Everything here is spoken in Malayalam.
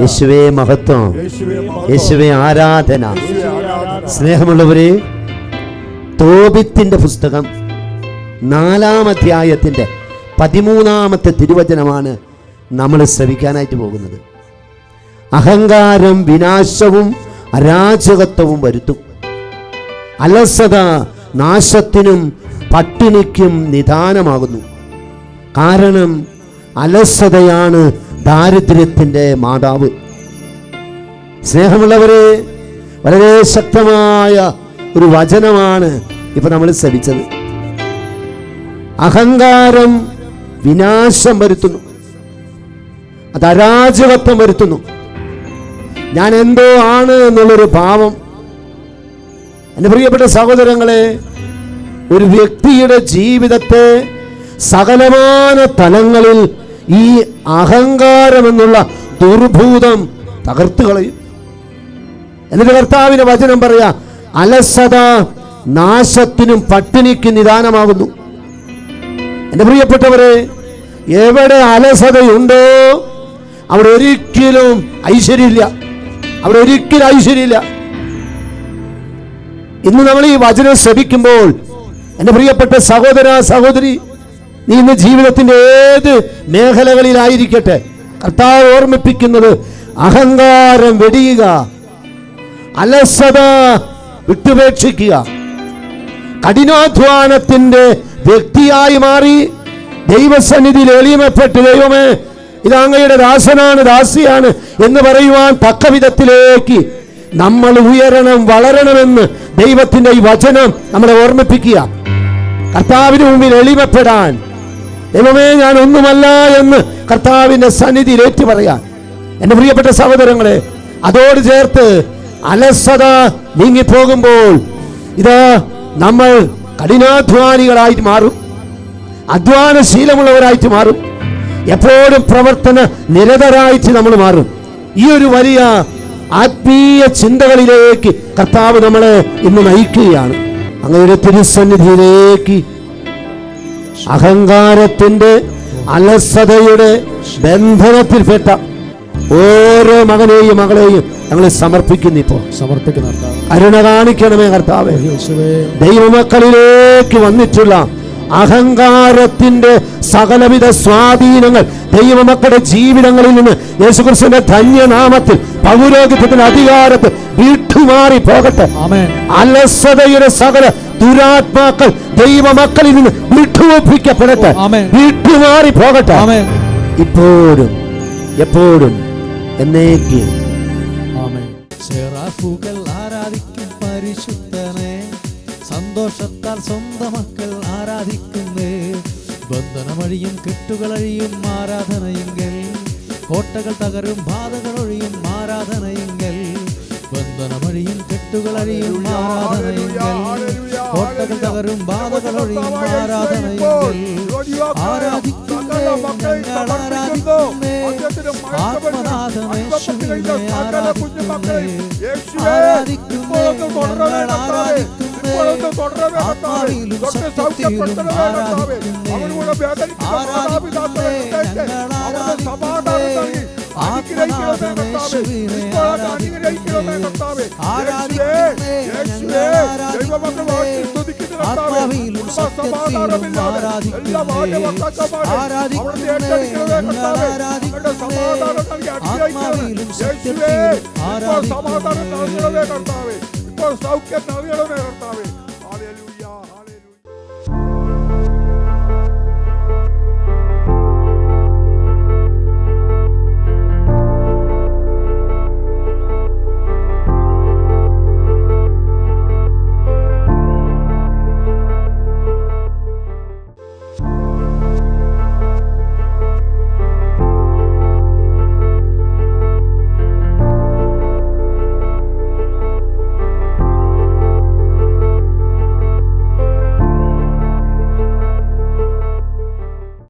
യേശുവേ മഹത്വം. യേശുവേ ആരാധന. സ്നേഹമുള്ളവരെ തോബിത്തിന്റെ പുസ്തകം നാലാം അധ്യായത്തിന്റെ പതിമൂന്നാമത്തെ തിരുവചനമാണ് നമ്മൾ ശ്രവിക്കാനായിട്ട് പോകുന്നത്. അഹങ്കാരം വിനാശവും അരാജകത്വവും വരുത്തും. അലസത നാശത്തിനും പട്ടിണിക്കും നിദാനമാകുന്നു. കാരണം അലസതയാണ് ദാരിദ്ര്യത്തിന്റെ മാതാവ്. സ്നേഹമുള്ളവരെ വളരെ ശക്തമായ ഒരു വചനമാണ് ഇപ്പൊ നമ്മൾ ശ്രമിച്ചത് അഹങ്കാരം വിനാശം വരുത്തുന്നു. അത് അരാജകത്വം വരുത്തുന്നു. ഞാൻ എന്തോ ആണ് എന്നുള്ളൊരു ഭാവം. എന്റെ പ്രിയപ്പെട്ട സഹോദരങ്ങളെ ഒരു വ്യക്തിയുടെ ജീവിതത്തെ സകലമാന തലങ്ങളിൽ ഈ അഹങ്കാരം എന്നുള്ള ദുർഭൂതം തകർത്ത് കളയും. എന്നിട്ട് കർത്താവിന് വചനം പറയാ അലസത നാശത്തിനും പട്ടിണിക്ക് നിദാനമാകുന്നു. എന്റെ പ്രിയപ്പെട്ടവരെ എവിടെ അലസതയുണ്ടോ അവിടെ ഒരിക്കലും ഐശ്വര്യമില്ല. അവിടെ ഒരിക്കലും ഐശ്വര്യമില്ല. ഇന്ന് നമ്മൾ ഈ വചനം ശ്രമിക്കുമ്പോൾ എന്റെ പ്രിയപ്പെട്ട സഹോദര സഹോദരി നീ ഇന്ന് ജീവിതത്തിന്റെ ഏത് മേഖലകളിലായിരിക്കട്ടെ? കർത്താവ് ഓർമ്മിപ്പിക്കുന്നത് അഹങ്കാരം വെടിയുക അലസത വിട്ടുപേക്ഷിക്കുക കഠിനാധ്വാനത്തിന്റെ വ്യക്തിയായി മാറി ദൈവസന്നിധിയിൽ എളിമപ്പെട്ട് ദൈവമേ ഇത് അങ്ങയുടെ ദാസനാണ് ദാസിയാണ് എന്ന് പറയുവാൻ തക്ക വിധത്തിലേക്ക് നമ്മൾ ഉയരണം വളരണമെന്ന് ദൈവത്തിന്റെ ഈ വചനം നമ്മളെ ഓർമ്മിപ്പിക്കുക. കർത്താവിന് മുമ്പിൽ എളിമപ്പെടാൻ ദൈവമേ ഞാൻ ഒന്നുമല്ല എന്ന് കർത്താവിന്റെ സന്നിധിയിൽ ഏറ്റു പറയാൻ. എന്റെ പ്രിയപ്പെട്ട സഹോദരങ്ങളെ അതോട് ചേർത്ത് അലസത നീങ്ങിപ്പോകുമ്പോൾ ഇത് നമ്മൾ കഠിനാധ്വാനികളായിട്ട് മാറും. അധ്വാനശീലമുള്ളവരായിട്ട് മാറും. എപ്പോഴും പ്രവർത്തന നിരതരായിട്ട് നമ്മൾ മാറും. ഈ ഒരു വലിയ ആത്മീയ ചിന്തകളിലേക്ക് കർത്താവ് നമ്മളെ ഇന്ന് നയിക്കുകയാണ്. അങ്ങയുടെ തിരുസന്നിധിയിലേക്ക് അഹങ്കാരത്തിന്റെ അലസതയുടെ ബന്ധനത്തിൽപ്പെട്ട ഓരോ മകനെയും മകളെയും ഞങ്ങൾ സമർപ്പിക്കുന്നു ഇപ്പോ സമർപ്പിക്കുന്ന. കരുണ കാണിക്കണമേ കർത്താവേ. ദൈവമക്കളിലേക്ക് വന്നിട്ടുള്ള അഹങ്കാരത്തിന്റെ സകലവിധ സ്വാധീനങ്ങൾ ദൈവമക്കളുടെ ജീവിതങ്ങളിൽ നിന്ന് യേശുക്രിസ്തുവിന്റെ ധന്യനാമത്തിൽ പൗരോഹിത്യത്തിന്റെ അധികാരത്തിൽ വീട്ടുമാറി പോകട്ടെ അലസതയുടെ സകല ദുരാത്മാക്കൾ ദൈവമക്കളിൽ നിന്ന് വിട്ടുവപ്പിക്കപ്പെടട്ടെ. വിട്ടുമാറി പോകട്ടെ. ഇപ്പോഴും എപ്പോഴും എന്നേക്കും. ആമേൻ. സെറാഫുകൾ ആരാധിക്കും പരിശുദ്ധനെ. സന്തോഷത്താൽ സ്വന്തം മക്കൾ ആരാധിക്കുന്നേ. ബന്ധനമഴിയും കെട്ടുകളഴിയും ആരാധനയെങ്കിൽ കോട്ടകൾ തകരും ബാധകൾ ഒഴിയും ആരാധനയെങ്കിൽ കെട്ടുകൾ അഴിയും ആരാധനയെങ്കിൽ കോട്ടകൾ തകരും ബാധകൾ ഒഴിയും ആരാധനയെങ്കിൽ ആരാധിക്കുന്നേ ഞങ്ങൾ ആരാധിക്കുന്നേ. ആത്മനാഥമേ ശുഭിനെ ആരാധിക്കുന്നേ. ആരാധിക്കുന്നേ ഞങ്ങൾ ആരാധിക്കുന്നേ. ആത്മാവിലും സത്യത്തിലും ആരാധിക്കുന്നേ. ആരാധിക്കുന്നേ ഞങ്ങൾ ആരാധിക്കുന്നേ ആരാധിക്കുന്നേ ആരാധിക്കുന്നേ? ഞങ്ങൾ ആരാധിക്കുന്നേ? ആത്മാവിലും സത്യത്തിലും ആത്മാവിലും സത്യത്തിലും ഇപ്പോൾ സൗഖ്യം നൽകണമേ കർത്താവേ.